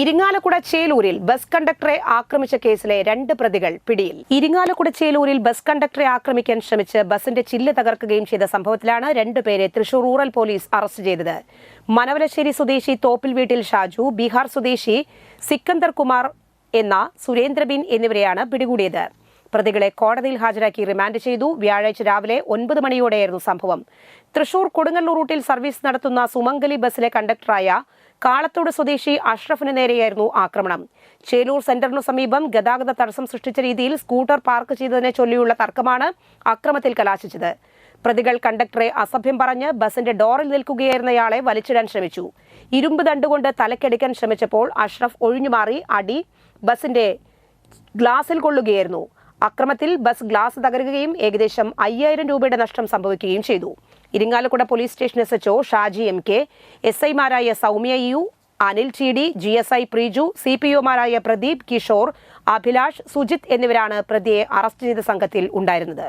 Irinjalakuda ചേലൂരിൽ bus കണ്ടക്ടറെ ആക്രമിച്ച കേസിലെ രണ്ട് പ്രതികൾ പിടിയിൽ. ഇരിങ്ങാലക്കുട ചേലൂരിൽ ബസ് കണ്ടക്ടറെ ആക്രമിക്കാൻ ശ്രമിച്ച് ബസിന്റെ ചില്ല് തകർക്കുകയും ചെയ്ത സംഭവത്തിലാണ് രണ്ടുപേരെ തൃശൂർ റൂറൽ പോലീസ് അറസ്റ്റ് ചെയ്തത്. മനവലശ്ശേരി സ്വദേശി തോപ്പിൽ വീട്ടിൽ ഷാജു ബീഹാർ സ്വദേശി സിക്കന്ദർ കുമാർ എന്ന സുരേന്ദ്രബിൻ എന്നിവരെയാണ് പിടികൂടിയത്. പ്രതികളെ കോടതിയിൽ ഹാജരാക്കി റിമാൻഡ് ചെയ്തു. വ്യാഴാഴ്ച രാവിലെ ഒൻപത് മണിയോടെയായിരുന്നു സംഭവം. തൃശൂർ കൊടുങ്ങല്ലൂർ റൂട്ടിൽ സർവീസ് നടത്തുന്ന സുമംഗലി ബസ്സിലെ കണ്ടക്ടറായ കാളത്തോട് സ്വദേശി അഷ്റഫിന് നേരെയായിരുന്നു ആക്രമണം. ചേലൂർ സെന്ററിനു സമീപം ഗതാഗത തടസ്സം സൃഷ്ടിച്ച രീതിയിൽ സ്കൂട്ടർ പാർക്ക് ചെയ്തതിനെ ചൊല്ലിയുള്ള തർക്കമാണ് അക്രമത്തിൽ കലാശിച്ചത്. പ്രതികൾ കണ്ടക്ടറെ അസഭ്യം പറഞ്ഞ് ബസിന്റെ ഡോറിൽ നിൽക്കുകയായിരുന്നയാളെ വലിച്ചിടാൻ ശ്രമിച്ചു. ഇരുമ്പ് ദണ്ടുകൊണ്ട് തലക്കടിക്കാൻ ശ്രമിച്ചപ്പോൾ അഷ്റഫ് ഒഴിഞ്ഞുമാറി അടി ബസിന്റെ ഗ്ലാസിൽ കൊള്ളുകയായിരുന്നു. അക്രമത്തിൽ ബസ് ഗ്ലാസ് തകരുകയും ഏകദേശം അയ്യായിരം രൂപയുടെ നഷ്ടം സംഭവിക്കുകയും ചെയ്തു. Irinjalakuda police station S HO Shaji M K S ഐമാരായ Soumya U Anil T D G S I Preeju C P ഒമാരായ Pradeep Kishore Abhilash Sujith എന്നിവരാണ് പ്രതിയെ അറസ്റ്റ് ചെയ്ത സംഘത്തിൽ ഉണ്ടായിരുന്നത്.